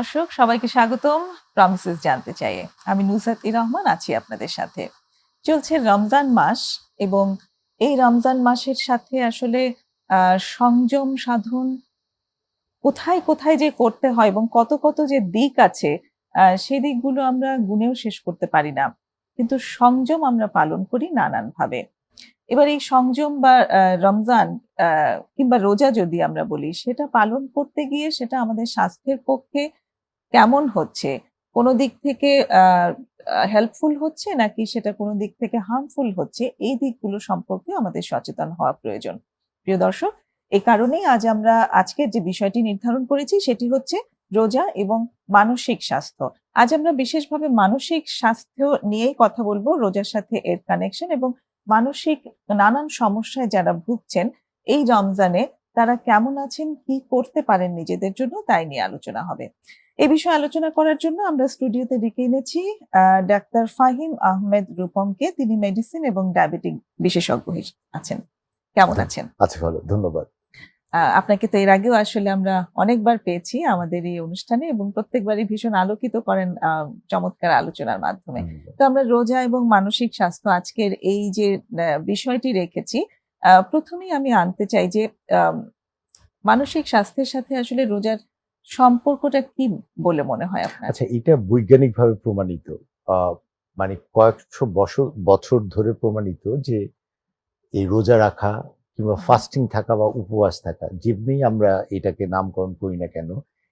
দর্শক, সবাইকে স্বাগতম। প্রমিসেস জানতে চাই। আমি নুসাত রহমান আছি আপনাদের সাথে। চলছে রমজান মাস এবং এই রমজান মাসের সাথে আসলে সংযম সাধন কোথায় কোথায় যে করতে হয় এবং কত কত যে দিক আছে সেই দিকগুলো আমরা গুনেও শেষ করতে পারি না। কিন্তু সংযম আমরা পালন করি নানান ভাবে এবার এই সংযম বা রমজান কিংবা রোজা যদি আমরা বলি, সেটা পালন করতে গিয়ে সেটা আমাদের স্বাস্থ্যের পক্ষে কেমন হচ্ছে? কোনো দিক থেকে হেল্পফুল হচ্ছে নাকি সেটা কোনো দিক থেকে হার্মফুল হচ্ছে? এই দিকগুলো সম্পর্কে আমাদের সচেতন হওয়া প্রয়োজন। প্রিয় দর্শক এই কারণেই আজ আমরা আজকের যে বিষয়টি নির্ধারণ করেছি সেটি হচ্ছে রোজা এবং মানসিক স্বাস্থ্য। আজ আমরা বিশেষভাবে মানসিক স্বাস্থ্য নিয়েই কথা বলব, রোজার সাথে এর কানেকশন এবং মানসিক নানান সমস্যায় যারা ভুগছেন, এই রমজানে তারা কেমন আছেন কি করতে পারেন নিজেদের জন্য তাই নিয়ে আলোচনা হবে। এ বিষয়ে আলোচনা করার জন্য আমরা স্টুডিওতে ডেকে এনেছি ডাক্তার ফাহিম আহমেদ রূপমকে। তিনি মেডিসিন এবং ডায়াবেটিক বিশেষজ্ঞ আছেন। কেমন আছেন? আচ্ছা ভালো ধন্যবাদ। আপনাকে তো এর আগেও আসলে আমরা অনেকবার পেয়েছি আমাদের এই অনুষ্ঠানে এবং প্রত্যেকবারই ভীষণ আলোকিত করেন আহ, চমৎকার আলোচনার মাধ্যমে। তো আমরা রোজা এবং মানসিক স্বাস্থ্য আজকের এই যে বিষয়টি রেখেছি প্রথমেই আমি আনতে চাই যে মানসিক স্বাস্থ্যের সাথে আসলে রোজার সম্পর্কটা কি বলে মনে হয় আপনার? আচ্ছা এটা বৈজ্ঞানিকভাবে প্রমাণিত। মানে কয়েকশো বছর বছর ধরে প্রমাণিত যে এই রোজা রাখা কিংবা ফাস্টিং থাকা বা উপবাস থাকা যেমনি আমরা এটাকে নামকরণ করি না কেন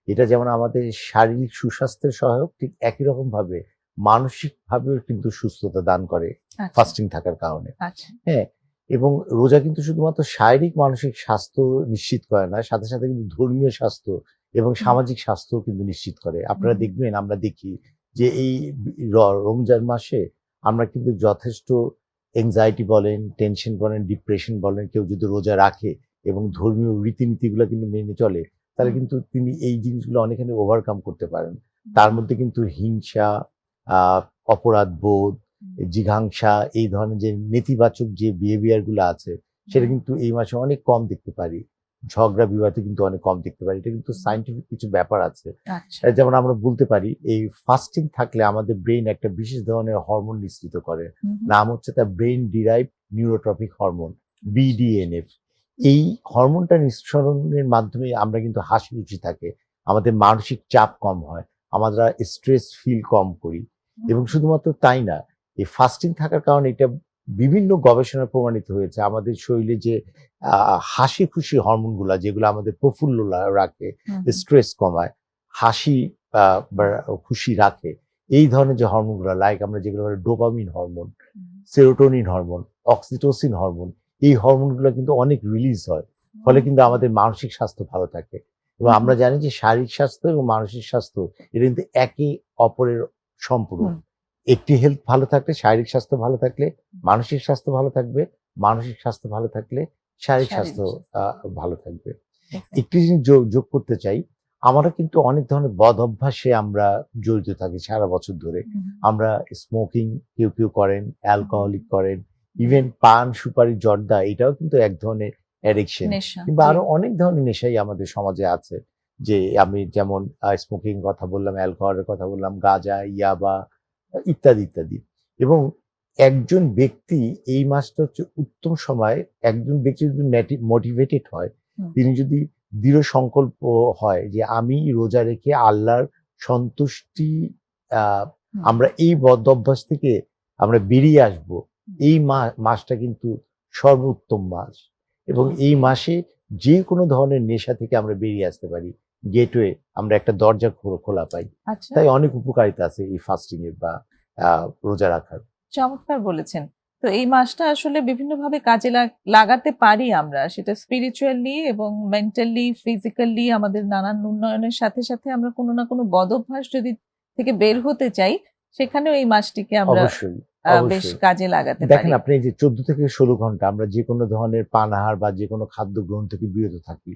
এটা যেমন আমাদের শারীরিক সুস্বাস্থ্যের সহায়ক ঠিক একই রকম ভাবে মানসিক ভাবেও কিন্তু সুস্থতা দান করে আচ্ছা, ফাস্টিং থাকার কারণে। আচ্ছা। হ্যাঁ এবং রোজা কিন্তু শুধুমাত্র শারীরিক মানসিক স্বাস্থ্য নিশ্চিত করে না সাথে সাথে কিন্তু ধর্মীয় স্বাস্থ্য এবং সামাজিক স্বাস্থ্য কিন্তু নিশ্চিত করে। আপনারা দেখবেন আমরা দেখি যে এই রমজান মাসে আমরা কিন্তু যথেষ্ট এংজাইটি বলেন টেনশন বলেন ডিপ্রেশন বলেন কেউ যদি রোজা রাখে এবং ধর্মীয় রীতিনীতিগুলো কিন্তু মেনে চলে তাহলে কিন্তু তিনি এই জিনিসগুলো অনেকখানি ওভারকাম করতে পারেন। তার মধ্যে কিন্তু হিংসা অপরাধ বোধ জিঘাংসা এই ধরনের যে নেতিবাচক যে বিহেভিয়ারগুলো আছে সেটা কিন্তু এই মাসে অনেক কম দেখতে পারি। ঝগড়া বিবাদে কিন্তু অনেক কম দেখতে পারি। এটা কিন্তু সাইন্টিফিক কিছু ব্যাপার আছে। আচ্ছা। যেমন আমরা বলতে পারি এই ফাস্টিং থাকলে আমাদের ব্রেন একটা বিশেষ ধরনের হরমোন নিঃসৃত করে। নাম হচ্ছে তার brain derive neurotrophic hormone BDNF এই হরমোনটা নিঃসরণের মাধ্যমে আমরা কিন্তু হাসি খুশি থাকে। আমাদের মানসিক চাপ কম হয়। আমরা স্ট্রেস ফিল কম করি। এবং শুধুমাত্র তাই না এই ফাস্টিং থাকার কারণে এটা বিভিন্ন গবেষণা প্রমাণিত হয়েছে। আমাদের শরীরে যে হাসি খুশি হরমোনগুলা যেগুলো আমাদের প্রফুল্ল রাখে স্ট্রেস কমায় হাসি খুশি রাখে এই ধরনের যে হরমোনগুলো লাইক আমরা যেগুলো বলি dopamine hormone serotonin hormone oxytocin hormone এই হরমোনগুলো কিন্তু অনেক রিলিজ হয়। ফলে কিন্তু আমাদের মানসিক স্বাস্থ্য ভালো থাকে। এবং আমরা জানি যে শারীরিক স্বাস্থ্য এবং মানসিক স্বাস্থ্য এটা কিন্তু একে অপরের সম্পূরক। হুম। একটি হেলথ ভালো থাকলে শারীরিক স্বাস্থ্য ভালো থাকলে মানসিক স্বাস্থ্য ভালো থাকবে মানসিক স্বাস্থ্য ভালো থাকলে শারীরিক স্বাস্থ্য। ভালো থাকবে। একটি জিনিস যোগ করতে চাই আমরা কিন্তু অনেক ধরনের বদ অভ্যাসে আমরা জড়িত থাকি সারা বছর ধরে। আমরা স্মোকিং কেউ কেউ করেন অ্যালকোহলিক করেন ইভেন পান সুপারি জর্দা এটাও কিন্তু এক ধরনের অ্যাডিকশন কিংবা আরও অনেক ধরনের নেশাই আমাদের সমাজে আছে যে আমি যেমন স্মোকিং কথা বললাম অ্যালকোহলের কথা বললাম গাঁজা ইয়াবা ইত্যাদি ইত্যাদি। এবং একজন ব্যক্তি এই মাসটা হচ্ছে উত্তম সময় একজন ব্যক্তি যদি মোটিভেটেড হয় তিনি যদি দৃঢ় সংকল্প হয় যে আমি রোজা রেখে আল্লাহর সন্তুষ্টি আহ, আমরা এই বদ অভ্যাস থেকে আমরা বেরিয়ে আসব এই মাসটা কিন্তু সর্বোত্তম মাস। এবং এই মাসে যে কোনো ধরনের নেশা থেকে আমরা বেরিয়ে আসতে পারি। গেটওয়ে আমরা একটা দরজা খোলা- পাই। আচ্ছা। তাই অনেক উপকারিতা আছে এই ফাস্টিং এর বা রোজা রাখার। চমৎকার বলেছেন। তো এই মাসটা আসলে বিভিন্নভাবে কাজে লাগ- লাগাতে পারি আমরা। সেটা স্পিরিচুয়ালি এবং মেন্টালি ফিজিক্যালি আমাদের নানান উন্নয়নের সাথে সাথে আমরা কোনো না কোনো বদভ্যাস যদি থেকে বের হতে চাই সেখানেও এই মাসটিকে আমরা বেশ কাজে লাগাতে পারি। দেখেন আপনি যে চোদ্দ থেকে ষোলো ঘণ্টা আমরা যে কোনো ধরনের পানাহার বা যে কোনো খাদ্য গ্রহণ থেকে বিরত থাকি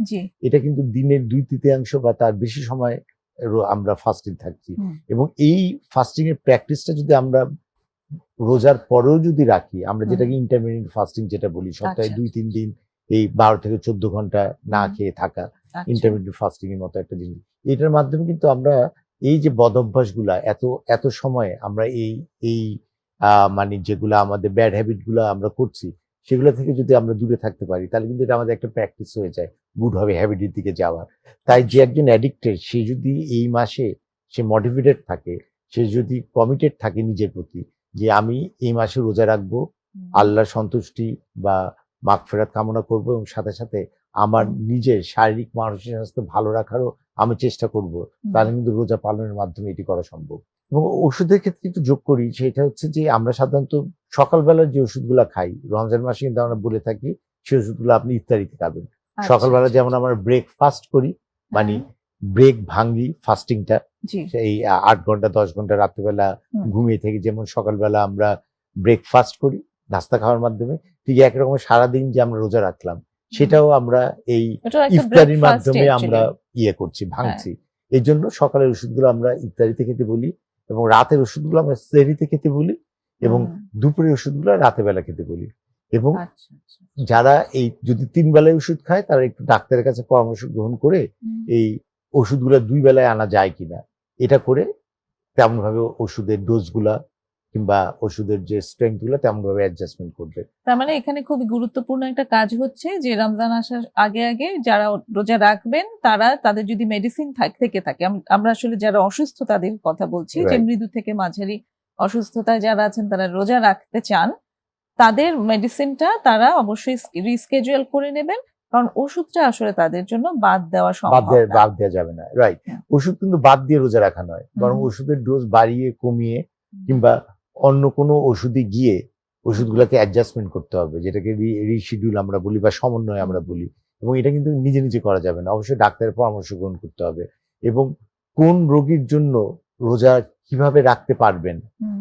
এটা কিন্তু দিনের দুই তৃতীয়াংশ বা তার বেশি সময় আমরা ফাস্টিং থাকছি। এবং এই ফাস্টিং এর প্র্যাকটিসটা যদি আমরা রোজার পরেও যদি রাখি আমরা যেটাকে ইন্টারমিডিয়েট ফাস্টিং যেটা বলি সপ্তাহে আচ্ছা, দুই তিন দিন এই বারো থেকে চোদ্দ ঘণ্টা না খেয়ে থাকা আচ্ছা, ইন্টারমিডিয়েট ফাস্টিং এর মতো একটা জিনিস। এটার মাধ্যমে কিন্তু আমরা এই যে বদভ্যাসগুলা এত এত সময় আমরা এই এই মানে যেগুলা আমাদের ব্যাড হ্যাবিটগুলা আমরা করছি সেগুলো থেকে যদি আমরা দূরে থাকতে পারি তাহলে কিন্তু এটা আমাদের একটা প্র্যাকটিস হয়ে যায় গুড হবে হ্যাবিটের দিকে যাওয়ার। তাই যে একজন অ্যাডিক্টেড সে যদি এই মাসে সে মোটিভেটেড থাকে সে যদি কমিটেড থাকে নিজের প্রতি যে আমি এই মাসে রোজা রাখব আল্লাহর সন্তুষ্টি বা মাগফেরাত কামনা করব এবং সাথে সাথে আমার নিজের শারীরিক মানসিক স্বাস্থ্য ভালো রাখারও আমি চেষ্টা করব তাহলে কিন্তু রোজা পালনের মাধ্যমে এটি করা সম্ভব। এবং ওষুধের ক্ষেত্রে একটু যোগ করি সেটা হচ্ছে যে আমরা সাধারণত সকালবেলার যে ওষুধগুলো খাই রমজান মাসে কিন্তু আমরা বলে থাকি সেই ওষুধগুলো আপনি ইফতারিতে খাবেন। আচ্ছা, সকালবেলা আচ্ছা, যেমন আমরা ব্রেকফাস্ট করি মানে হ্যাঁ, ব্রেক ভাঙ্গি ফাস্টিংটা এই আট ঘণ্টা দশ ঘণ্টা রাত্রেবেলা। ঘুমিয়ে থেকে যেমন সকালবেলা আমরা ব্রেকফাস্ট করি নাস্তা খাওয়ার মাধ্যমে ঠিক একরকম সারাদিন যে আমরা রোজা রাখলাম সেটাও আমরা এই ইফতারির মাধ্যমে আমরা ইয়ে করছি ভাঙছি। এই জন্য সকালের ওষুধগুলো আমরা ইফতারিতে খেতে বলি এবং রাতের ওষুধগুলো আমরা সেরিতে খেতে বলি এবং দুপুরের ওষুধগুলো রাতের বেলা খেতে বলি। এবং আচ্ছা আচ্ছা। যারা এই যদি তিন বেলায় ওষুধ খায় তারা একটু ডাক্তারের কাছে পরামর্শ গ্রহণ করে এই ওষুধগুলো দুই বেলায় আনা যায় কিনা এটা করে তেমনভাবে ওষুধের ডোজগুলা কিংবা ওষুধের যে স্ট্রেংথগুলা তেমন ভাবে অ্যাডজাস্টমেন্ট করবে। তার মানে এখানে খুবই গুরুত্বপূর্ণ একটা কাজ হচ্ছে যে রমজান আসার আগে আগে যারা রোজা রাখবেন তারা তাদের যদি মেডিসিন থেকে থাকে আমরা আসলে যারা অসুস্থ তাদের কথা বলছি যে মৃদু থেকে মাঝারি অসুস্থতায় যারা আছেন তারা রোজা রাখতে চান তাদের মেডিসিনটা তারা অবশ্যই রিস্কেজুয়াল করে নেবেন কারণ ওষুধটা আসলে তাদের জন্য বাদ দেওয়া সম্ভব বাদ দেওয়া যাবে না রাইট ওষুধ কিন্তু বাদ দিয়ে রোজা রাখা নয় বরং ওষুধের ডোজ বাড়িয়ে কমিয়ে কিংবা অন্য কোনো ওষুধে গিয়ে ওষুধগুলোকে অ্যাডজাস্টমেন্ট করতে হবে যেটাকে রিশিডিউল আমরা বলি বা সমন্বয় আমরা বলি। এবং এটা কিন্তু নিজে নিজে করা যাবে না। অবশ্যই ডাক্তারের পরামর্শ গ্রহণ করতে হবে। এবং কোন রোগীর জন্য রোজা কীভাবে রাখতে পারবেন?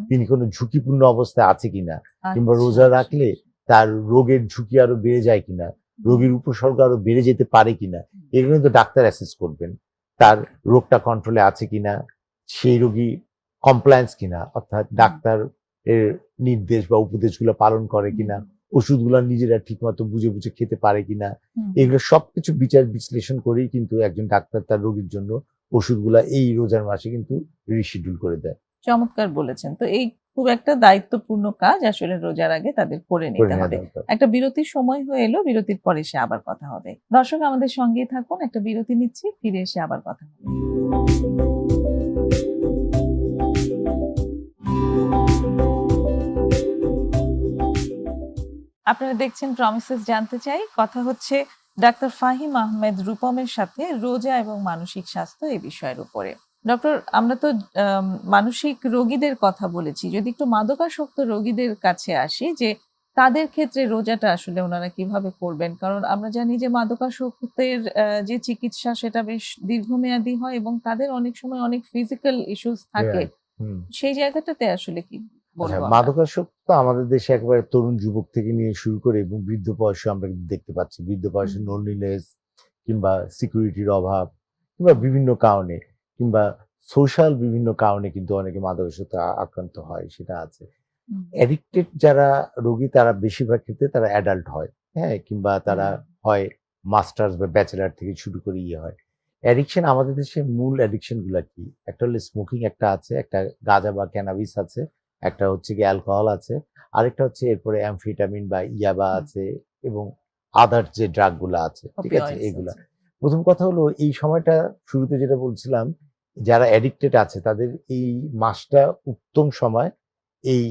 তিনি কোনো ঝুঁকিপূর্ণ অবস্থায় আছে কিনা? কিংবা আচ্ছা, রোজা আচ্ছা। রাখলে তার রোগের ঝুঁকি আরও বেড়ে যায় কিনা? রোগীর উপসর্গ আরও বেড়ে যেতে পারে কিনা? এগুলো কিন্তু ডাক্তার অ্যাসেস করবেন। তার রোগটা কন্ট্রোলে আছে কিনা? সেই রোগী কমপ্লায়েন্স কিনা অর্থাৎ ডাক্তার এর নির্দেশ বা উপদেশগুলো পালন করে কিনা ওষুধগুলো নিজেরা ঠিকমতো বুঝে বুঝে খেতে পারে কিনা এগুলো সবকিছু বিচার বিশ্লেষণ করেই কিন্তু একজন ডাক্তার তার রোগীর জন্য ওষুধগুলা এই রোজার মাসে কিন্তু রিশিডিউল করে দেয়। চমৎকার বলেছেন। তো এই খুব একটা দায়িত্বপূর্ণ কাজ আসলে রোজার আগে তাদের করে করে নিতে হবে। একটা বিরতির সময় হয়ে এলো বিরতির পরে এসে আবার কথা হবে। দর্শক আমাদের সঙ্গেই থাকুন একটা বিরতি নিচ্ছি ফিরে এসে আবার কথা হবে। আপনারা দেখছেন প্রমিসেস জানতে চাই। কথা হচ্ছে ডাক্তার ফাহিম আহমেদ রূপমের সাথে রোজা এবং মানসিক স্বাস্থ্য এই বিষয়ের উপরে। ডক্টর আমরা তো মানসিক রোগীদের কথা বলেছি। যদি একটু মাদকাসক্ত রোগীদের কাছে আসি যে তাদের ক্ষেত্রে রোজাটা আসলে ওনারা কীভাবে করবেন? কারণ আমরা জানি যে মাদকাসক্তের যে চিকিৎসা সেটা বেশ দীর্ঘমেয়াদী হয় এবং তাদের অনেক সময় অনেক ফিজিক্যাল ইস্যুস থাকে। সেই জায়গাটাতে আসলে কি আচ্ছা, মাদকাসক্ত আমাদের দেশে একেবারে তরুণ যুবক থেকে নিয়ে শুরু করে এবং বৃদ্ধ বয়সে আমরা দেখতে পাচ্ছি। বৃদ্ধ বয়সে। লোনলিনেস কিংবা সিকিউরিটির অভাব কিংবা বিভিন্ন কারণে কিংবা সোশ্যাল বিভিন্ন কারণে কিন্তু অনেকে মাদকাসক্ত আক্রান্ত হয় সেটা আছে। অ্যাডিক্টেড যারা রোগী তারা বেশিরভাগ ক্ষেত্রে তারা অ্যাডাল্ট হয় হ্যাঁ? কিংবা তারা হয় মাস্টার্স বা ব্যাচেলার থেকে শুরু করে ইয়ে হয়। অ্যাডিকশন আমাদের দেশে মূল অ্যাডিকশনগুলা কি? একটা হলো স্মোকিং একটা আছে একটা গাঁজা বা ক্যানাবিস আছে একটা হচ্ছে কি অ্যালকোহল আছে আরেকটা হচ্ছে এরপরে অ্যামফিটামিন বা ইয়াবা আছে এবং আদার যে ড্রাগগুলা আছে ঠিক আছে? এগুলা। প্রথম কথা হলো এই সময়টা শুরুতে যেটা বলছিলাম যারা অ্যাডিক্টেড আছে তাদের এই মাসটা উত্তম সময় এই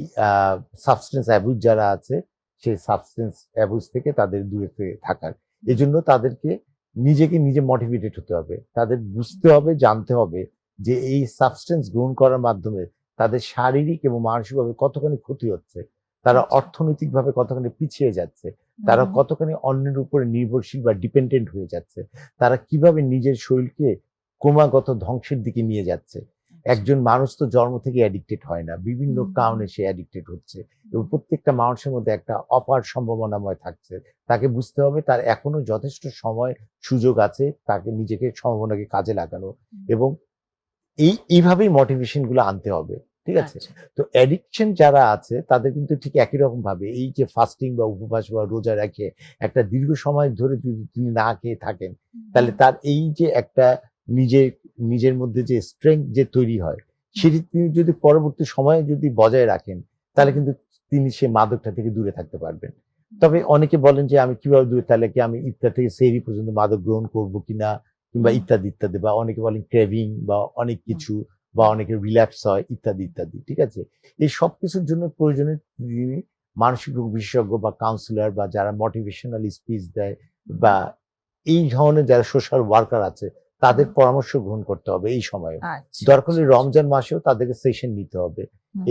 সাবস্টেন্স অ্যাবুজ যারা আছে সেই সাবস্টেন্স অ্যাবুজ থেকে তাদের দূরে থেকে থাকার। এজন্য তাদেরকে নিজেকে নিজে মোটিভেটেড হতে হবে তাদের বুঝতে হবে জানতে হবে যে এই সাবস্টেন্স গ্রহণ করার মাধ্যমে তাদের শারীরিক এবং মানসিকভাবে কতখানি ক্ষতি হচ্ছে তারা আচ্ছা। অর্থনৈতিকভাবে কতখানি পিছিয়ে যাচ্ছে তারা কতখানি অন্যের উপরে নির্ভরশীল বা ডিপেন্ডেন্ট হয়ে যাচ্ছে তারা কীভাবে নিজের শরীরকে ক্রমাগত ধ্বংসের দিকে নিয়ে যাচ্ছে একজন মানুষ তো জন্ম থেকে অ্যাডিক্টেড হয় না। বিভিন্ন কারণে সে অ্যাডিক্টেড হচ্ছে। এবং প্রত্যেকটা মানুষের মধ্যে একটা অপার সম্ভাবনাময় থাকছে। তাকে বুঝতে হবে তার এখনও যথেষ্ট সময় সুযোগ আছে তাকে নিজেকে সম্ভাবনাকে কাজে লাগানো। এবং এই এইভাবেই মোটিভেশনগুলো আনতে হবে ঠিক আছে? আচ্ছা। তো অ্যাডিকশন যারা আছে তাদের কিন্তু ঠিক একই রকম ভাবে এই যে ফাস্টিং বা উপবাস বা রোজা রেখে একটা দীর্ঘ সময় ধরে যদি তিনি না খেয়ে থাকেন তাহলে তার এই যে একটা নিজে, নিজের মধ্যে যে স্ট্রেংথ যে তৈরি হয়, সেটি তিনি যদি পরবর্তী সময়ে যদি বজায় রাখেন, তাহলে কিন্তু তিনি সে মাদকটা থেকে দূরে থাকতে পারবেন। তবে অনেকে বলেন যে, আমি কীভাবে দূরে তাহলে কি আমি ইত্যাদি থেকে সেরি পর্যন্ত মাদক গ্রহণ করব কিনা, কিংবা ইত্যাদি ইত্যাদি, বা অনেকে বলেন ক্রেভিং বা অনেক কিছু, বা অনেকে রিল্যাক্স হয়, ইত্যাদি ইত্যাদি, ঠিক আছে? এই সব কিছুর জন্য প্রয়োজনে তিনি মানসিক রোগ বিশেষজ্ঞ বা কাউন্সিলর বা যারা মোটিভেশনাল স্পিচ দেয়, বা এই ধরনের যারা সোশ্যাল ওয়ার্কার আছে তাদের পরামর্শ গ্রহণ করতে হবে এই সময়ে। আচ্ছা দরকার হলে রমজান মাসেও তাদেরকে সেশন নিতে হবে।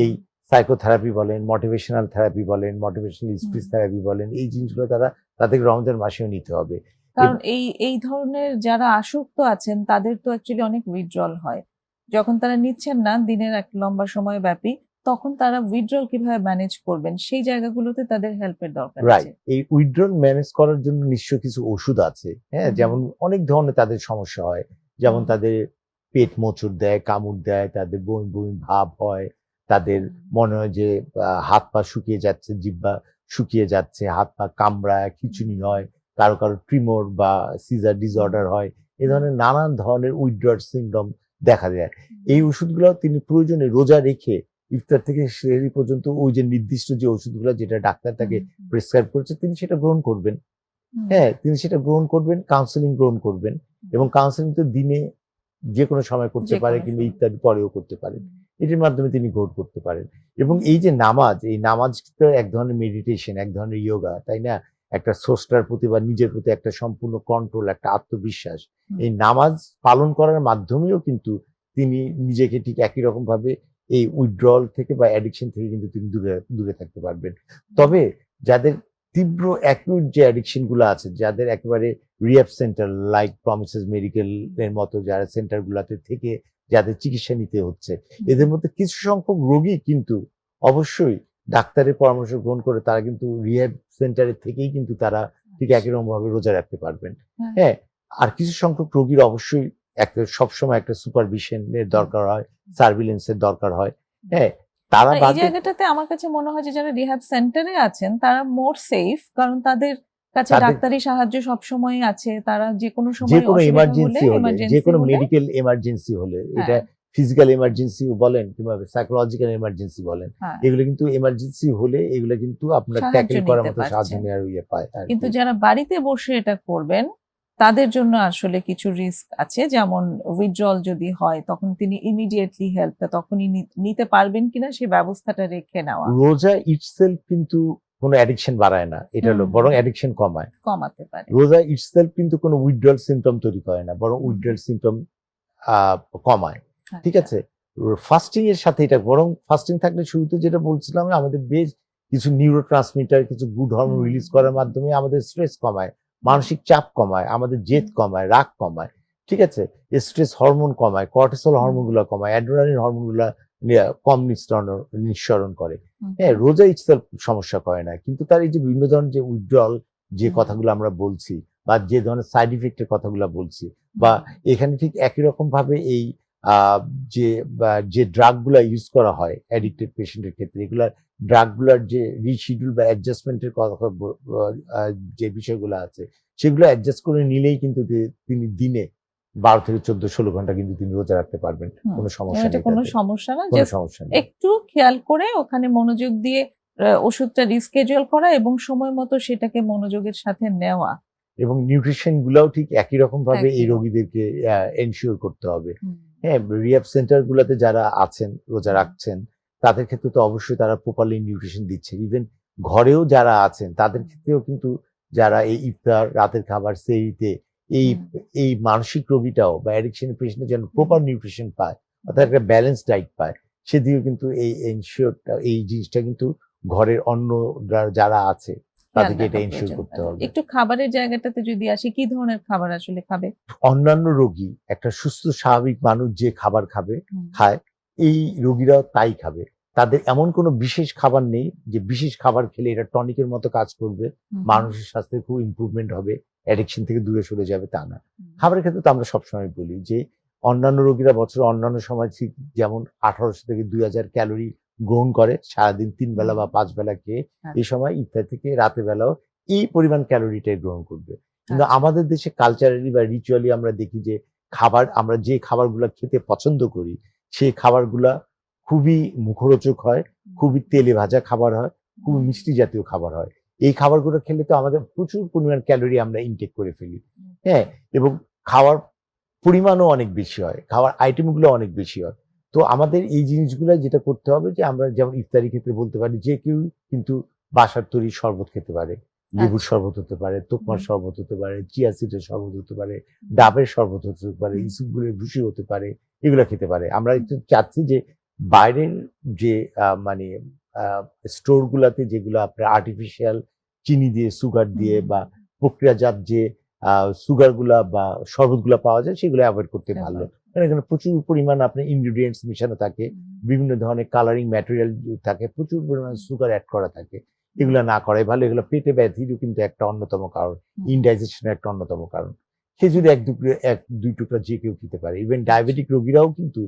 এই সাইকোথেরাপি বলেন মোটিভেশনাল থেরাপি বলেন মোটিভেশনাল স্পিচ থেরাপি বলেন এই জিনিসগুলো তারা তাদেরকে রমজান মাসেও নিতে হবে। কারণ এই এই ধরনের যারা আসক্ত আছেন তাদের তো অ্যাকচুয়ালি অনেক উইথড্রল হয়। যখন তারা নিচ্ছেন না দিনের এক লম্বা সময় ব্যাপী তখন তারা উইথড্রল কীভাবে ম্যানেজ করবেন সেই জায়গাগুলোতে তাদের হেল্পের দরকার রাইট আছে। এই উইথড্রল ম্যানেজ করার জন্য নিশ্চয় কিছু ওষুধ আছে হ্যাঁ? যেমন অনেক ধরনের তাদের সমস্যা হয়। যেমন তাদের পেট মোচড় দেয় কামড় দেয় তাদের বমি বমি ভাব হয় তাদের মনে হয় যে হাত পা শুকিয়ে যাচ্ছে জিব্বা শুকিয়ে যাচ্ছে হাত পা কামড়ায় খিচুনি হয় কারও কারও ট্রিমোর বা সিজার ডিসঅর্ডার হয় এ ধরনের নানান ধরনের উইথড্রল সিন্ড্রোম দেখা যায়। এই ওষুধগুলো তিনি প্রয়োজনে রোজা রেখে ইফতার থেকে সেহরি পর্যন্ত ওই যে নির্দিষ্ট যে ওষুধগুলো যেটা ডাক্তার তাকে প্রেসক্রাইব করেছে তিনি সেটা গ্রহণ করবেন। হ্যাঁ তিনি সেটা গ্রহণ করবেন কাউন্সেলিং গ্রহণ করবেন এবং কাউন্সেলিং তো দিনে যে কোনো সময় করতে পারে কিংবা ইত্যাদি পরেও করতে পারেন। এটির মাধ্যমে তিনি গ্রহণ করতে পারেন। এবং এই যে নামাজ এই নামাজ তো এক ধরনের মেডিটেশন এক ধরনের ইয়োগা তাই না? একটা স্রষ্টার প্রতি বা নিজের প্রতি একটা সম্পূর্ণ কন্ট্রোল একটা আত্মবিশ্বাস। এই নামাজ পালন করার মাধ্যমেও কিন্তু তিনি নিজেকে ঠিক একই রকম ভাবে এই উইথড্রল থেকে বা অ্যাডিকশন থেকে কিন্তু তিনি দূরে দূরে থাকতে পারবেন তবে যাদের তীব্র অ্যাকিউট যে অ্যাডিকশনগুলো আছে যাদের একেবারে rehab centre like Promises medical এর মতো যারা সেন্টার গুলাতে থেকে যাদের চিকিৎসা নিতে হচ্ছে এদের মধ্যে কিছু সংখ্যক রোগী কিন্তু অবশ্যই ডাক্তারের পরামর্শ গ্রহণ করে তারা কিন্তু রিহ্যাব সেন্টারে থেকেই কিন্তু তারা ঠিক একই রকম ভাবে রোজা রাখতে পারবেন হ্যাঁ। হ্যাঁ আর কিছু সংখ্যক রোগীর অবশ্যই একটা সবসময় একটা সুপারভিশনের দরকার হয় সার্ভিলেন্সের দরকার হয়। হ্যাঁ তারা এই জায়গাটাতে আমার কাছে মনে হয় যে যারা রিহ্যাব সেন্টারে আছেন তারা মোর সেফ কারণ তাদের কাছে ডাক্তারি সাহায্য সবসময় আছে তারা যে কোনো যে সময় কোনো অসুবিধা ইমার্জেন্সি হলে যে কোনো মেডিকেল এমার্জেন্সি হলে এটা হ্যাঁ, ফিজিক্যাল এমার্জেন্সি বলেন কিংবা সাইকোলজিক্যাল এমার্জেন্সি বলেন হ্যাঁ। এগুলো কিন্তু এমার্জেন্সি হলে এগুলো কিন্তু আপনার ট্যাকেল করার মতো সাহায্য নেওয়ার ইয়ে পায় কিন্তু যারা বাড়িতে বসে এটা করবেন তাদের জন্য আসলে কিছু রিস্ক আছে। যেমন উইথড্রল যদি হয় তখন তিনি ইমিডিয়েটলি হেল্পটা তখনই নিতে পারবেন কিনা সেই ব্যবস্থাটা রেখে নেওয়া। রোজা ইটসেলফ কিন্তু কোনো অ্যাডিকশন বাড়ায় না। এটা হলো বরং অ্যাডিকশন কমায়। কমাতে পারে। রোজা ইটসেলফ কিন্তু কোনো উইথড্রল সিমটম তৈরি করে না বরং। উইথড্রল সিমটম কমায়। ঠিক আচ্ছা। আছে ফাস্টিং এর সাথে এটা বরং ফাস্টিং থাকলে শুরুতে যেটা বলছিলাম আমাদের বেশ কিছু নিউরো ট্রান্সমিটার কিছু গুড হরমোন রিলিজ করার মাধ্যমে আমাদের স্ট্রেস কমায়। মানসিক চাপ কমায় আমাদের জেদ কমায় রাগ কমায় ঠিক আছে? স্ট্রেস হরমোন কমায় কর্টিসল হুম। হরমোনগুলো কমায় অ্যাড্রেনালিন হরমোনগুলা নি- কম নিঃসরণ নিঃসরণ করে। হ্যাঁ রোজা ইটসেলফ সমস্যা করে না কিন্তু তার এই যে বিভিন্ন ধরনের যে উইথড্রল যে কথাগুলো আমরা বলছি বা যে ধরনের সাইড ইফেক্টের কথাগুলো বলছি বা এখানে ঠিক একই রকম ভাবে এই যে যে ড্রাগগুলা ইউজ করা হয় অ্যাডিক্টেড পেশেন্টের ক্ষেত্রে এগুলা ড্রাগগুলার যে রিশিডিউল বা অ্যাডজাস্টমেন্টের কথা যে বিষয়গুলো আছে সেগুলো অ্যাডজাস্ট করে নিলেই কিন্তু তিনি দিনে বারো থেকে চোদ্দ ষোলো ঘণ্টা কিন্তু তিনি রোজা রাখতে পারবেন। কোনো সমস্যা এটা নেই কোনো সমস্যা না কোনো সমস্যা নেই। একটু খেয়াল করে ওখানে মনোযোগ দিয়ে ওষুধটা রিস্কেজুয়াল করা এবং সময় মতো সেটাকে মনোযোগের সাথে নেওয়া। এবং নিউট্রিশন গুলাও ঠিক একই রকম ভাবে এই। রোগীদেরকে এনশিওর করতে হবে। হ্যাঁ রিহ্যাব সেন্টার গুলাতে যারা আছেন রোজা রাখছেন তাদের ক্ষেত্রে তো অবশ্যই তারা প্রপারলি নিউট্রিশন দিচ্ছে। ইভেন ঘরেও যারা আছেন তাদের ক্ষেত্রেও কিন্তু যারা এই ইফতার রাতের খাবার সেইতে এই এই মানসিক রোগীটাও বা অ্যাডিকশন পেশেন্ট যেন প্রপার নিউট্রিশন পায় অর্থাৎ একটা ব্যালেন্স ডাইট পায় সেদিকেও কিন্তু এই এনশিওরটা এই জিনিসটা কিন্তু ঘরের অন্য যারা- আছে তাদেরকে এটা এনশিওর করতে হবে। একটু খাবারের জায়গাটাতে যদি আসি কি ধরনের খাবার আসলে খাবে? অন্যান্য রোগী একটা সুস্থ স্বাভাবিক মানুষ যে খাবার খাবে খায় এই রোগীরাও তাই খাবে। তাদের এমন কোনো বিশেষ খাবার নেই যে বিশেষ খাবার খেলে এটা টনিকের মতো কাজ করবে মানুষের স্বাস্থ্যে খুব ইম্প্রুভমেন্ট হবে অ্যাডিকশন থেকে দূরে সরে যাবে তা না। খাবারের ক্ষেত্রে তো আমরা সবসময় বলি যে অন্যান্য রোগীরা বছর অন্যান্য সময় ঠিক যেমন আঠারোশো থেকে দুই হাজার ক্যালোরি গ্রহণ করে সারাদিন তিন বেলা বা পাঁচ বেলা খেয়ে হ্যাঁ। এই সময় ইত্যাদি থেকে রাতে বেলাও এই পরিমাণ ক্যালোরিটাই গ্রহণ করবে। কিন্তু আচ্ছা। আমাদের দেশে কালচারালি বা রিচুয়ালি আমরা দেখি যে খাবার আমরা যে খাবারগুলো খেতে পছন্দ করি সেই খাবারগুলা খুবই মুখরোচক হয় খুবই তেলে ভাজা খাবার হয় খুবই মিষ্টি জাতীয় খাবার হয়। এই খাবারগুলো খেলে তো আমাদের প্রচুর পরিমাণ ক্যালোরি আমরা ইনটেক করে ফেলি। হ্যাঁ এবং খাওয়ার পরিমাণও অনেক বেশি হয় খাওয়ার আইটেমগুলো অনেক বেশি হয়। তো আমাদের এই জিনিসগুলো যেটা করতে হবে যে আমরা যেমন ইফতারি ক্ষেত্রে বলতে পারি যে কেউ কিন্তু বাসার তৈরি শরবত খেতে পারে লেবুর শরবত হতে পারে তোকমার শরবত হতে পারে চিয়া সিডের শরবত হতে পারে ডাবের শরবত হতে পারে। ইসুপগুলের ভুসি হতে পারে এগুলো খেতে পারে। আমরা একটু চাচ্ছি যে বাইরের যে মানে স্টোর গুলাতে যেগুলো আপনার আর্টিফিশিয়াল চিনি দিয়ে সুগার দিয়ে বা প্রক্রিয়াজাত যে সুগারগুলা বা শরবতগুলা পাওয়া যায় সেগুলো অ্যাভয়েড করতে ভালো। কারণ এখানে প্রচুর পরিমাণ আপনার ইনগ্রিডিয়েন্টস মেশানো থাকে বিভিন্ন ধরনের কালারিং ম্যাটেরিয়াল থাকে প্রচুর পরিমাণ সুগার অ্যাড করা থাকে। এগুলো না করাই ভালো এগুলো পেটে ব্যাধিরও কিন্তু একটা অন্যতম কারণ। ইনডাইজেশনের একটা অন্যতম কারণ। খেজুর এক দুটো এক দুই টুকরা যে কেউ খেতে পারে ইভেন ডায়াবেটিক রোগীরাও কিন্তু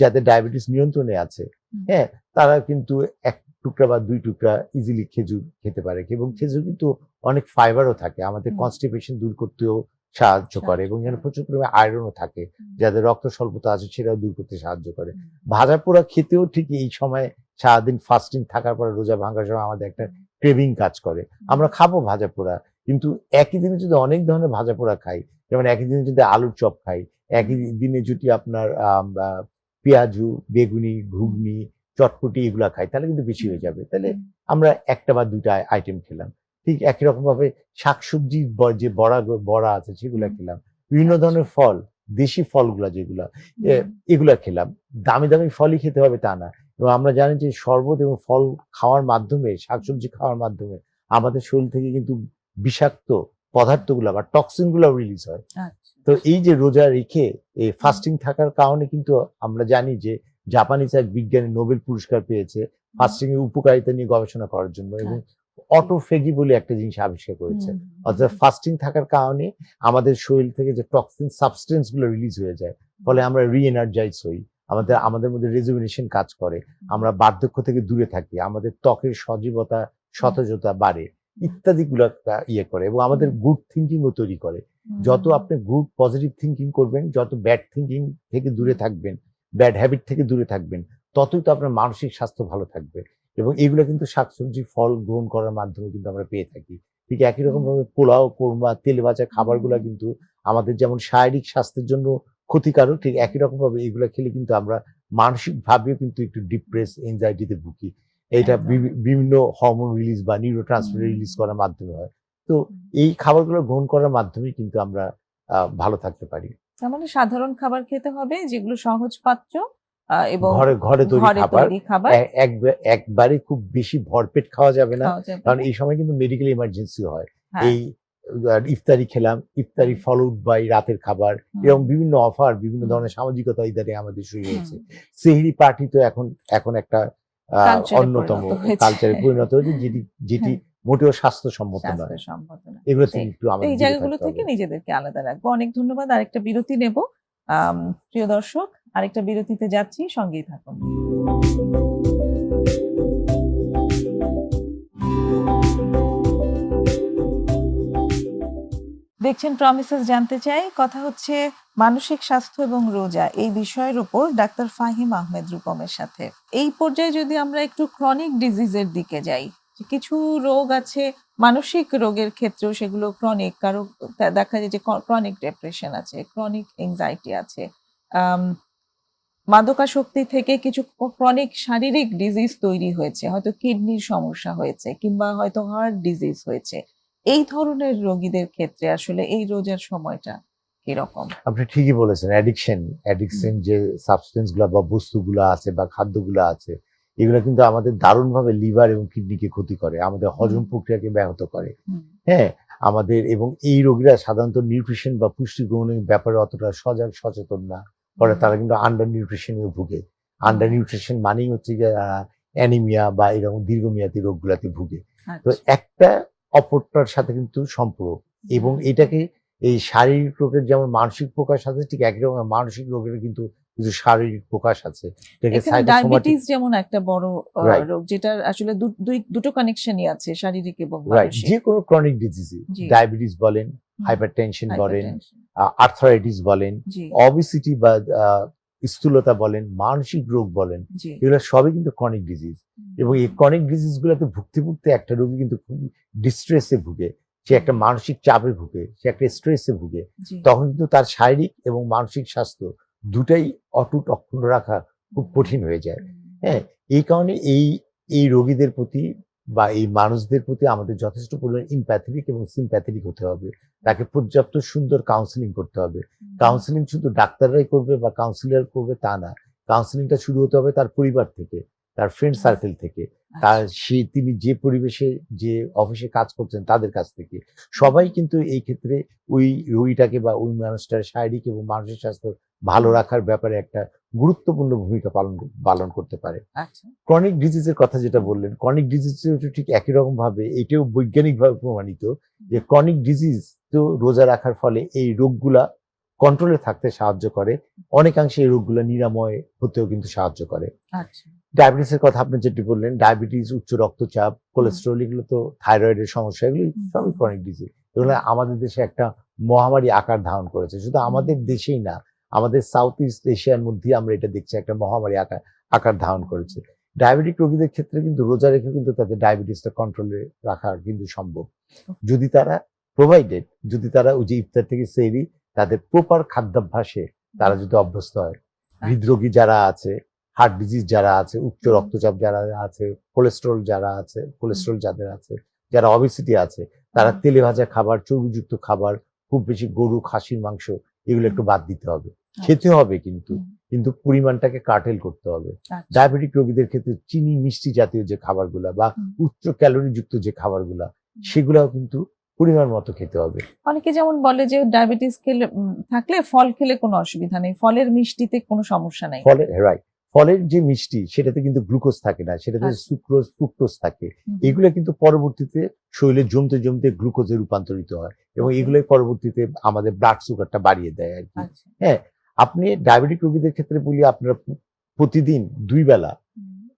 যাদের ডায়াবেটিস নিয়ন্ত্রণে আছে হ্যাঁ তারা কিন্তু এক টুকরা বা দুই টুকরা ইজিলি খেজুর খেতে পারে। এবং খেজুর কিন্তু অনেক ফাইবারও থাকে আমাদের। কনস্টিপেশন দূর করতেও সাহায্য করে এবং এখানে প্রচুর পরিমাণে আয়রনও থাকে যাদের রক্ত স্বল্পতা আছে সেটাও দূর করতে সাহায্য করে। ভাজা পোড়া খেতেও ঠিক এই সময় সারাদিন ফাস্টিং থাকার পরে রোজা ভাঙার সময় আমাদের একটা ক্রেভিং কাজ করে। আমরা খাব ভাজা পোড়া কিন্তু একই দিনে যদি অনেক ধরনের ভাজা পোড়া খাই যেমন একই দিনে যদি আলুর চপ খাই একই দিনে যদি আপনার পেঁয়াজু বেগুনি ঘুগনি চটপটি এগুলা খাই তাহলে কিন্তু বেশি হয়ে যাবে। তাহলে আমরা একটা বা দুইটা আইটেম খেলাম। ঠিক একই রকম ভাবে শাকসবজি যে বড়া বড়া আছে সেগুলা খেলাম। বিভিন্ন ধরনের ফল দেশি ফলগুলা যেগুলা এগুলা খেলাম। দামি দামি ফলই খেতে হবে তা না। এবং আমরা জানি যে শরবত এবং ফল খাওয়ার মাধ্যমে শাকসবজি খাওয়ার মাধ্যমে আমাদের শরীর থেকে কিন্তু বিষাক্ত পদার্থগুলো বা টক্সিনগুলো রিলিজ হয়। আচ্ছা। তো এই যে রোজা রেখে এই ফাস্টিং থাকার কারণে কিন্তু আমরা জানি যে জাপানিজ এক বিজ্ঞানী নোবেল পুরস্কার পেয়েছে ফাস্টিং এর উপকারিতা নিয়ে গবেষণা করার জন্য। এবং অটোফেগি বলে একটা জিনিস আবিষ্কার করেছে। অর্থাৎ ফাস্টিং থাকার কারণে আমাদের শরীর থেকে যে টক্সিন সাবস্টেন্সগুলো রিলিজ হয়ে যায় ফলে আমরা রি এনার্জাইজ হই আমাদের আমাদের মধ্যে রেজুমিনেশন কাজ করে আমরা বার্ধক্য থেকে দূরে থাকি আমাদের ত্বকের সজীবতা সতেজতা বাড়ে ইত্যাদি গুলো ইয়ে করে এবং আমাদের গুড থিঙ্কিংও তৈরি করে। যত আপনি গুড পজিটিভ থিঙ্কিং করবেন যত ব্যাড থিঙ্কিং থেকে দূরে থাকবেন ব্যাড হ্যাবিট থেকে দূরে থাকবেন ততই তো আপনার মানসিক স্বাস্থ্য ভালো থাকবে। এবং এগুলো কিন্তু শাকসবজি ফল গ্রহণ করার মাধ্যমে কিন্তু আমরা পেয়ে থাকি। ঠিক একই রকম ভাবে পোলাও কোরমা তেল ভাজা খাবারগুলো। কিন্তু আমাদের যেমন শারীরিক স্বাস্থ্যের জন্য ক্ষতিকারক ঠিক একই রকম ভাবে এগুলো খেলে কিন্তু আমরা মানসিক ভাবেও কিন্তু একটু ডিপ্রেস এনজাইটিতে ভুগি। এটা। বিভিন্ন হরমোন রিলিজ বা নিউরো ট্রান্সমিটার রিলিজ করার মাধ্যমে হয়। তো এই খাবারগুলো গ্রহণ করার মাধ্যমে কিন্তু আমরা ভালো থাকতে পারি। তার মানে সাধারণ খাবার খেতে হবে যেগুলো সহজ পাচ্য আহ, এবং ঘরে ঘরে তৈরি খাবার। একবারে খুব বেশি ভরপেট খাওয়া যাবে না। কারণ এই সময় কিন্তু মেডিকেল ইমার্জেন্সি হয়। হ্যাঁ, এই ইফতারি খেলাম ইফতারি ফলোড বাই রাতের খাবার এরকম বিভিন্ন অফার বিভিন্ন ধরনের সামাজিকতা ইদারে আমাদের শুরু হয়েছে। সেহরি পার্টি তো এখন এখন একটা আহ, অন্যতম কালচারে পরিণত হয়েছে যেটি যেটি হ্যাঁ। মোটেও স্বাস্থ্যসম্মত নয়। এগুলো থেকে একটু এই জায়গাগুলো থেকে নিজেদেরকে আলাদা রাখব। অনেক ধন্যবাদ। আরেকটা বিরতি নেব। প্রিয় দর্শক আরেকটা বিরতিতে যাচ্ছি, সঙ্গেই থাকুন। দেখছেন প্রমিসেস জানতে চাই, কথা হচ্ছে মানসিক স্বাস্থ্য এবং রোজা, এই বিষয়ের উপর ডাক্তার ফাহিম আহমেদ রূপমের সাথে। এই পর্যায়ে যদি আমরা একটু ক্রনিক ডিজিজের দিকে যাই কিছু রোগ আছে, মানসিক রোগের ক্ষেত্রেও সেগুলো ক্রনিক কারও দেখা যায় যে ক্রনিক ডিপ্রেশন আছে ক্রনিক এংজাইটি আছে মাদকাসক্তি থেকে কিছু ক্রনিক শারীরিক ডিজিজ তৈরি হয়েছে হয়তো কিডনির সমস্যা হয়েছে কিংবা হয়তো হার্ট ডিজিজ হয়েছে। এই ধরনের রোগীদের ক্ষেত্রে আসলে এই রোজার সময়টা কীরকম? আপনি ঠিকই বলেছেন অ্যাডিকশন অ্যাডিকশন যে সাবস্টেন্সগুলা বা বস্তুগুলো আছে বা খাদ্যগুলো আছে এগুলো কিন্তু আমাদের দারুণভাবে লিভার এবং কিডনিকে ক্ষতি করে আমাদের হজম প্রক্রিয়াকে ব্যাহত করে। হ্যাঁ আমাদের এবং এই রোগীরা সাধারণত নিউট্রিশন বা পুষ্টি গ্রহণের ব্যাপারে অতটা সজাগ সচেতন না। পরে তারা কিন্তু আন্ডার নিউট্রিশনে ভুগে। আন্ডার নিউট্রিশন মানেই হচ্ছে যে অ্যানিমিয়া বা এরকম দীর্ঘমেয়াদী রোগগুলাতে ভুগে। তো আচ্ছা। একটা অপরটার সাথে কিন্তু সম্পর্ক এবং এটাকে এই শারীরিক রোগের যেমন মানসিক প্রকাশ আছে ঠিক একই রকম মানসিক রোগের কিন্তু কিছু শারীরিক প্রকাশ আছে। ডায়াবেটিস যেমন একটা বড় রোগ যেটার আসলে দুই দুটো কানেকশনই আছে শারীরিক এবং মানসিক। যে কোনো ক্রনিক ডিজিজে। ডায়াবেটিস বলেন হাইপারটেনশন বলেন। আর্থারাইটিস বলেন অবিসিটি বা স্থূলতা বলেন মানসিক রোগ বলেন এগুলো সবই কিন্তু ক্রনিক ডিজিজ এবং এই ক্রনিক ডিজিজ গুলোতে ভুগতে ভুগতে একটা রোগী কিন্তু খুব ডিস্ট্রেসে ভুগে সে একটা মানসিক চাপে ভুগে সে একটা স্ট্রেসে ভুগে। তখন কিন্তু তার শারীরিক এবং মানসিক স্বাস্থ্য দুটাই অটুট অক্ষুণ্ণ রাখা খুব কঠিন হয়ে যায়। হ্যাঁ এই কারণে এই এই রোগীদের প্রতি বা এই মানুষদের প্রতি আমাদের যথেষ্ট পরিমাণে ইম্প্যাথেটিক এবং সিম্প্যাথেটিক হতে হবে। তাকে পর্যাপ্ত সুন্দর কাউন্সিলিং করতে হবে। কাউন্সিলিং শুধু ডাক্তাররাই করবে বা কাউন্সিলর করবে তা না। কাউন্সিলিংটা শুরু হতে হবে তার পরিবার থেকে। তার ফ্রেন্ড সার্কেল থেকে তার সে তিনি যে পরিবেশে যে অফিসে কাজ করছেন তাদের কাছ থেকে। সবাই কিন্তু এই ক্ষেত্রে ওই রোগীটাকে বা ওই মানুষটার শারীরিক এবং মানসিক স্বাস্থ্য ভালো রাখার ব্যাপারে একটা গুরুত্বপূর্ণ ভূমিকা পালন পালন করতে পারে। আচ্ছা। ক্রনিক ডিজিজের কথা যেটা বললেন ক্রনিক ডিজিজ ঠিক একই রকম ভাবে এটাও বৈজ্ঞানিকভাবে প্রমাণিত যে ক্রনিক ডিজিজ তো রোজা রাখার ফলে এই রোগগুলা কন্ট্রোলে থাকতে সাহায্য করে। অনেকাংশে এই রোগগুলো নিরাময় হতেও কিন্তু সাহায্য করে। আচ্ছা। ডায়াবেটিসের কথা আপনি যেটি বললেন ডায়াবেটিস উচ্চ রক্তচাপ কোলেস্ট্রল এগুলো তো থাইরয়েডের সমস্যা এগুলো সবই ক্রনিক ডিজিজ এগুলো আমাদের দেশে একটা মহামারী আকার ধারণ করেছে। শুধু আমাদের দেশেই না আমাদের সাউথ ইস্ট এশিয়ার মধ্যে আমরা এটা দেখছি একটা মহামারী আকার আকার ধারণ করেছে। ডায়াবেটিক রোগীদের ক্ষেত্রে কিন্তু রোজা রেখে কিন্তু তাদের ডায়াবেটিসটা কন্ট্রোলে রাখা কিন্তু সম্ভব। যদি তারা প্রোভাইডেড যদি তারা ওই যে ইফতার থেকে সেরি তাদের প্রপার খাদ্যাভ্যাসে তারা যদি অভ্যস্ত হয়। হৃদরোগী যারা আছে হার্ট ডিজিজ যারা আছে উচ্চ রক্তচাপ যারা আছে কোলেস্ট্রল যারা আছে কোলেস্ট্রল যাদের আছে যারা অবিসিটি আছে তারা তেলে ভাজা খাবার চর্বিযুক্ত খাবার খুব বেশি গরু খাসির মাংস এগুলো একটু বাদ দিতে হবে। খেতে হবে কিন্তু কিন্তু পরিমাণটাকে কাটেল করতে হবে। আচ্ছা। ডায়াবেটিক রোগীদের ক্ষেত্রে চিনি মিষ্টি জাতীয় যে খাবারগুলা বা উচ্চ ক্যালোরি যুক্ত যে খাবারগুলা সেগুলাও কিন্তু পরিমাণ মতো খেতে হবে। অনেকে যেমন বলে যে ডায়াবেটিস খেলে থাকলে ফল খেলে কোনো অসুবিধা নেই ফলের মিষ্টিতে কোনো সমস্যা নেই। ফলে রাইট ফলের যে মিষ্টি সেটাতে কিন্তু গ্লুকোজ থাকে না সেটাতে আচ্ছা। সুক্রোজ ফ্রুক্টোজ থাকে। এগুলো কিন্তু পরবর্তীতে শরীরে জমতে জমতে গ্লুকোজে রূপান্তরিত হয় এবং Okay. এগুলোই পরবর্তীতে আমাদের ব্লাড সুগারটা বাড়িয়ে দেয় আর কি। হ্যাঁ আপনি ডায়াবেটিক রোগীদের ক্ষেত্রে বলি আপনারা প্রতিদিন দুই বেলা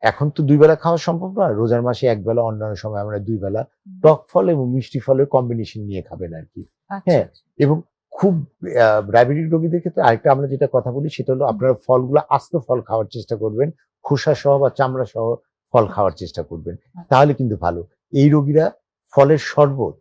এখন তো দুই বেলা খাওয়া সম্ভব নয় রোজার মাসে এক বেলা অন্যান্য সময় আমরা দুই বেলা টক ফল এবং মিষ্টি ফলের কম্বিনেশন নিয়ে খাবেন আর কি। আচ্ছা হ্যাঁ, এবং খুব ডায়াবেটিক রোগীদের ক্ষেত্রে আরেকটা আমরা যেটা কথা বলি সেটা হলো আপনারা ফলগুলো আস্ত ফল খাওয়ার চেষ্টা করবেন খোসা সহ বা চামড়া সহ ফল খাওয়ার চেষ্টা করবেন তাহলে কিন্তু ভালো। এই রোগীরা ফলের শরবত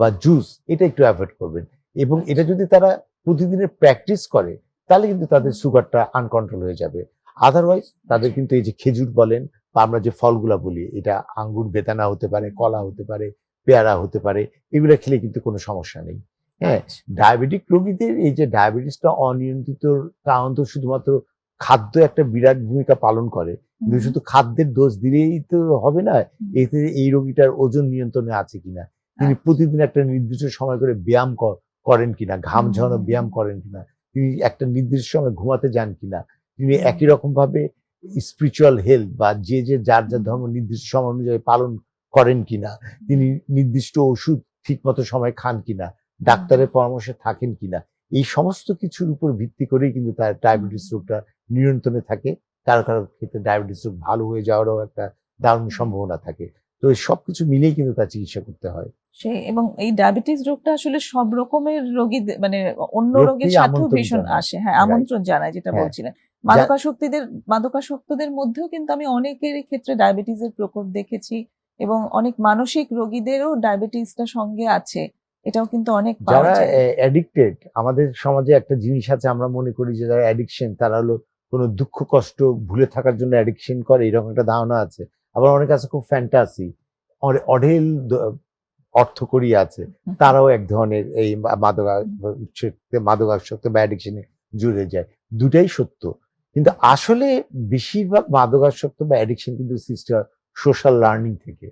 বা জুস এটা একটু অ্যাভয়েড করবেন এবং এটা যদি তারা প্রতিদিনের প্র্যাকটিস করে তাহলে কিন্তু তাদের সুগারটা আনকন্ট্রোল হয়ে যাবে। আদারওয়াইজ তাদের কিন্তু এই যে খেজুর বলেন বা আমরা যে ফলগুলা বলি এটা আঙ্গুর বেদানা হতে পারে কলা হতে পারে পেয়ারা হতে পারে এগুলো খেলে কিন্তু কোনো সমস্যা নেই। হ্যাঁ। ডায়াবেটিক রোগীদের এই যে ডায়াবেটিসটা অনিয়ন্ত্রিত কারণ তো শুধুমাত্র খাদ্য একটা বিরাট ভূমিকা পালন করে। কিন্তু শুধু খাদ্যের দোষ দিলেই তো হবে না। এতে এই রোগীটার ওজন নিয়ন্ত্রণে আছে কিনা? তিনি আচ্ছা। প্রতিদিন একটা নির্দিষ্ট সময় করে ব্যায়াম করেন কিনা? ঘাম ঝরানো ব্যায়াম করেন কিনা? তিনি একটা নির্দিষ্ট সময় ঘুমাতে যান কিনা? তিনি একই রকম ভাবে স্পিরিচুয়াল হেলথ বা যে যে যার যার ধর্ম নির্দিষ্ট সময় অনুযায়ী পালন করেন কিনা? তিনি নির্দিষ্ট ওষুধ ঠিক মতো সময় খান কিনা? ডাক্তারের পরামর্শে থাকেন কিনা? এই সমস্ত কিছুর উপর ভিত্তি করেই কিন্তু তার ডায়াবেটিস রোগটা নিয়ন্ত্রণে থাকে। কারও কারও ক্ষেত্রে ডায়াবেটিস রোগ ভালো হয়ে যাওয়ারও একটা দারুণ সম্ভাবনা থাকে। তো সবকিছু মিলেই কিন্তু তার চিকিৎসা করতে হয়। সে এবং এই ডায়াবেটিস রোগটা আসলে সব রকমের রোগী মানে অন্য রোগের সাথেও ভীষণ আসে। হ্যাঁ আমন্ত্রণ জানায় যেটা হ্যাঁ। বলছিলেন। মাদকাসক্তিদের মাদকাসক্তদের মধ্যেও কিন্তু আমি অনেকেরই ক্ষেত্রে ডায়াবেটিসের প্রকোপ দেখেছি এবং অনেক মানসিক রোগীদেরও ডায়াবেটিসটা সঙ্গে আছে। এটাও কিন্তু অনেক যারা অ্যাডিক্টেড আমাদের সমাজে একটা জিনিস আছে আমরা মনে করি যে যারা অ্যাডিকশন তারা হলো কোনো দুঃখ কষ্ট ভুলে থাকার জন্য অ্যাডিকশন করে এরকম একটা ধারণা আছে। আবার অনেক আছে খুব ফ্যান্টাসি অঢেল অর্থ করি আছে। তারাও এক ধরনের এই মাদক মাদকাসক্ত বা অ্যাডিকশনে জুড়ে যায়। দুটাই সত্য। কিন্তু আসলে বেশিরভাগ মাদকাসক্ত বা অ্যাডিকশন কিন্তু সৃষ্টি হয় সোশ্যাল লার্নিং থেকে।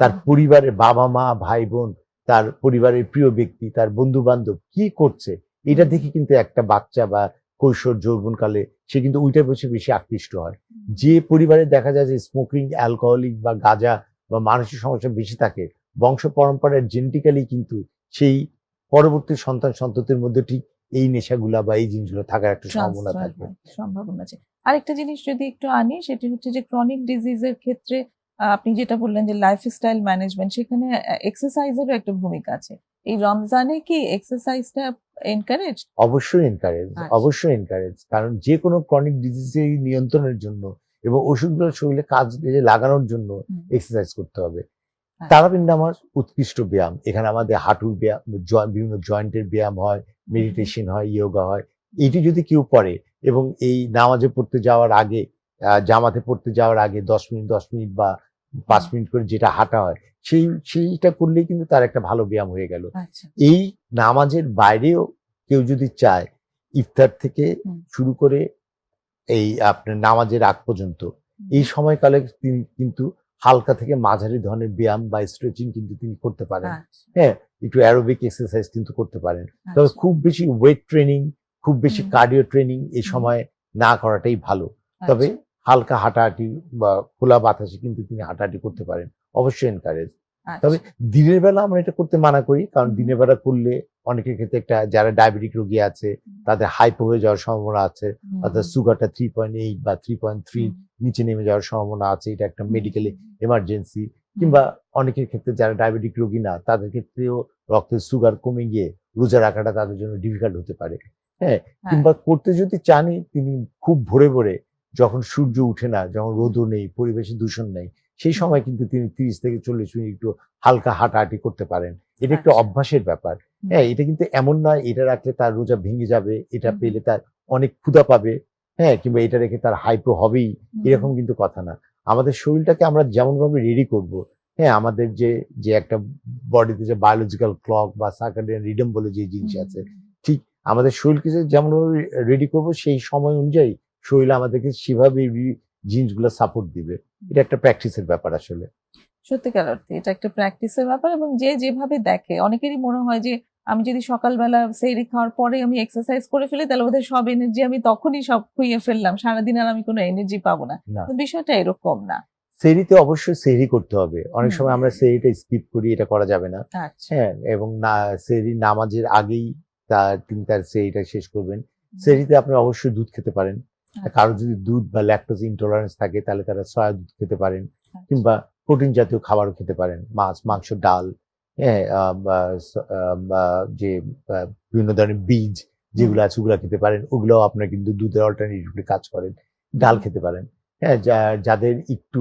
তার পরিবারের বাবা মা ভাই বোন তার পরিবারের প্রিয় ব্যক্তি তার বন্ধু বান্ধব কি করছে এটা দেখে কিন্তু একটা বাচ্চা বা কৈশোর যৌবনকালে সে কিন্তু ওইটার প্রতি বেশি আকৃষ্ট হয়। যে পরিবারে দেখা যায় যে স্মোকিং অ্যালকোহলিক বা গাঁজা বা মানসিক সমস্যা বেশি থাকে বংশ পরম্পরার জেনেটিক্যালি কিন্তু সেই পরবর্তী সন্তান সন্ততির মধ্যে ঠিক এই নেশাগুলা বা এই জিনিসগুলো থাকার একটা সম্ভাবনা থাকবে সম্ভাবনা আছে। আরেকটা জিনিস যদি একটু আনি সেটি হচ্ছে যে ক্রনিক ডিজিজের ক্ষেত্রে আপনি যেটা বললেন যে লাইফস্টাইল ম্যানেজমেন্ট সেখানে এক্সারসাইজেরও একটা ভূমিকা আছে। এই রমজানে কি এক্সারসাইজটা এনকারেজ অবশ্যই এনকারেজ আচ্ছা। অবশ্যই এনকারেজ কারণ যে কোনো ক্রনিক ডিজিজের নিয়ন্ত্রণের জন্য এবং ওষুধগুলো শরীরে কাজ লাগানোর জন্য এক্সারসাইজ করতে হবে। আচ্ছা। তারাপিণ্ড আমার উৎকৃষ্ট ব্যায়াম। এখানে আমাদের হাঁটুর ব্যায়াম বিভিন্ন জয়েন্টের ব্যায়াম হয় মেডিটেশন হয় ইয়োগা হয়। এটি যদি কেউ পড়ে এবং এই নামাজে পড়তে যাওয়ার আগে জামাতে পড়তে যাওয়ার আগে দশ মিনিট দশ মিনিট বা পাঁচ মিনিট করে যেটা হাঁটা হয় সেই সেইটা করলেই কিন্তু তার একটা ভালো ব্যায়াম হয়ে গেল। আচ্ছা। এই নামাজের বাইরেও কেউ যদি চায় ইফতার থেকে শুরু করে এই আপনার নামাজের আগ পর্যন্ত এই সময়কালে তিনি কিন্তু হালকা থেকে মাঝারি ধরনের ব্যায়াম বা স্ট্রেচিং কিন্তু তিনি করতে পারেন। আচ্ছা। হ্যাঁ একটু অ্যারোবিক এক্সারসাইজ কিন্তু করতে পারেন। তবে আচ্ছা, খুব বেশি ওয়েট ট্রেনিং খুব বেশি। কার্ডিও ট্রেনিং এই সময় না করাটাই ভালো। তবে হালকা হাঁটাহাঁটি বা খোলা বাতাসে কিন্তু তিনি হাঁটাহাঁটি করতে পারেন। অবশ্যই এনকারেজ আচ্ছা, তবে দিনের বেলা আমরা এটা করতে মানা করি কারণ দিনের বেলা করলে অনেকের ক্ষেত্রে একটা যারা ডায়াবেটিক রোগী আছে তাদের হাইপো হয়ে যাওয়ার সম্ভাবনা আছে অর্থাৎ সুগারটা থ্রি পয়েন্ট এইট বা থ্রি পয়েন্ট থ্রি নিচে নেমে যাওয়ার সম্ভাবনা আছে এটা একটা মেডিকেলে এমার্জেন্সি কিংবা অনেকের ক্ষেত্রে যারা ডায়াবেটিক রোগী না তাদের ক্ষেত্রেও রক্তের সুগার কমে গিয়ে রোজা রাখাটা তাদের জন্য ডিফিকাল্ট হতে পারে। হ্যাঁ হ্যাঁ, কিংবা করতে যদি চানি তিনি খুব ভোরে ভোরে যখন সূর্য উঠে না যখন রোদও নেই পরিবেশে দূষণ নেই সেই সময় কিন্তু তিনি তিরিশ থেকে চল্লিশ মিনিট একটু হালকা হাঁটাহাঁটি করতে পারেন। এটা একটা আচ্ছা। অভ্যাসের ব্যাপার। হ্যাঁ এটা কিন্তু এমন নয় এটা রাখলে তার রোজা ভেঙে যাবে এটা পেলে তার অনেক ক্ষুধা পাবে হ্যাঁ কিংবা এটা রেখে তার হাইপো হবেই এরকম কিন্তু কথা না। আমাদের শরীরটাকে আমরা যেমন ভাবে রেডি করব হ্যাঁ আমাদের যে যে একটা বডিতে যে বায়োলজিক্যাল ক্লক বা সার্কাডিয়ান রিডম বলে যে জিনিস আছে ঠিক আমাদের শরীরকে যে যেমন রেডি করব সেই সময় অনুযায়ী শরীর আমাদেরকে সেভাবে জিনিসগুলো সাপোর্ট দিবে। এটা একটা প্র্যাকটিসের ব্যাপার আসলে। সত্যিকার অর্থে এটা একটা প্র্যাকটিসের ব্যাপার এবং যে যেভাবে দেখে অনেকেরই মনে হয় যে আমি যদি সকালবেলা সেইরি খাওয়ার পরে আমি এক্সারসাইজ করে ফেলি তাহলে ওদের সব এনার্জি আমি তখনই সব খুইয়ে ফেললাম। সারাদিন আর আমি কোনো এনার্জি পাবো না। বিষয়টা এরকম না। সেরিতে অবশ্যই সেরি করতে হবে। অনেক সময় আমরা সেরিটা স্কিপ করি এটা করা যাবে না। আচ্ছা। হ্যাঁ এবং না সেরি নামাজের আগেই তার তিনি তার সেরিটা শেষ করবেন। সেরিতে আপনি অবশ্যই দুধ খেতে পারেন। কারও যদি দুধ বা ল্যাকটোজ ইনটলারেন্স থাকে তাহলে তারা সয়া দুধ খেতে পারেন আচ্ছা, কিংবা প্রোটিন জাতীয় খাবারও খেতে পারেন। মাছ মাংস ডাল হ্যাঁ যে বিভিন্ন ধরনের বীজ যেগুলো আছে ওগুলো খেতে পারেন। ওগুলোও আপনার কিন্তু দুধের অল্টারনেটিভলি কাজ করেন। ডাল খেতে পারেন। হ্যাঁ যাদের একটু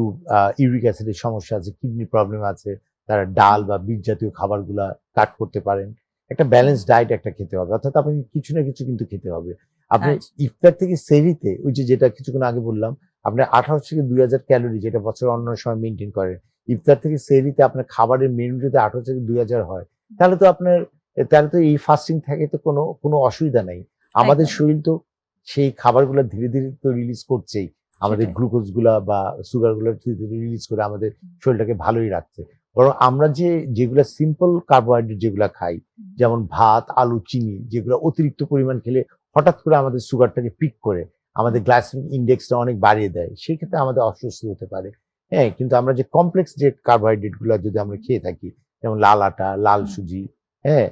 ইউরিক অ্যাসিডের সমস্যা আছে কিডনি প্রবলেম আছে তারা ডাল বা বীজ জাতীয় খাবারগুলা কাট করতে পারেন। একটা ব্যালেন্স ডায়েট একটা খেতে হবে। অর্থাৎ আপনি কিছু না কিছু কিন্তু খেতে হবে। আপনি আচ্ছা। ইফতার থেকে সেরিতে ওই যে যেটা কিছুক্ষণ আগে বললাম আপনি আঠারো থেকে দুই হাজার ক্যালোরি যেটা বছর অন্য সময় মেনটেন করেন ইফতার থেকে সেরিতে আপনার খাবারের মেনু যদি আঠারো থেকে দুই হাজার হয় তাহলে তো আপনার তাহলে তো এই ফাস্টিং থাকে তো কোনো কোনো অসুবিধা নেই। আমাদের শরীর তো সেই খাবারগুলো ধীরে ধীরে তো রিলিজ করছেই। আমাদের সেটাই। গ্লুকোজগুলা বা সুগারগুলো ধীরে ধীরে রিলিজ করে আমাদের শরীরটাকে ভালোই রাখছে। বরং আমরা যে যেগুলা সিম্পল কার্বোহাইড্রেট যেগুলা খাই যেমন ভাত আলু চিনি যেগুলো অতিরিক্ত পরিমাণ খেলে হঠাৎ করে আমাদের সুগারটাকে পিক করে আমাদের গ্লাইসেমিক ইন্ডেক্সটা অনেক বাড়িয়ে দেয় সেই ক্ষেত্রে আমাদের অস্বস্তি হতে পারে। হ্যাঁ কিন্তু আমরা যে কমপ্লেক্স যে কার্বোহাইড্রেটগুলো যদি আমরা খেয়ে থাকি যেমন লাল আটা লাল সুজি হ্যাঁ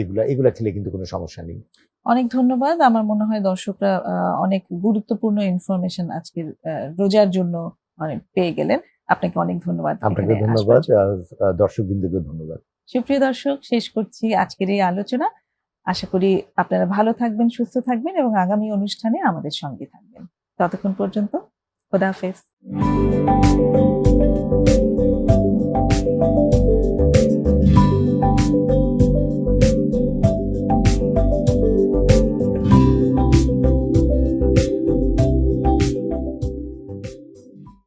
এগুলা এগুলা খেলে কিন্তু কোনো সমস্যা নেই। অনেক ধন্যবাদ। আমার মনে হয় দর্শকরা অনেক গুরুত্বপূর্ণ ইনফরমেশন আজকের রোজার জন্য অনেক পেয়ে গেলেন। আপনাকে অনেক ধন্যবাদ আপনাকে ধন্যবাদ। দর্শক বিন্দুকে ধন্যবাদ। সুপ্রিয় দর্শক শেষ করছি আজকের এই আলোচনা। আশা করি আপনারা ভালো থাকবেন, সুস্থ থাকবেন এবং আগামী অনুষ্ঠানে আমাদের সঙ্গে থাকবেন। ততক্ষণ পর্যন্ত খোদাহাফেজ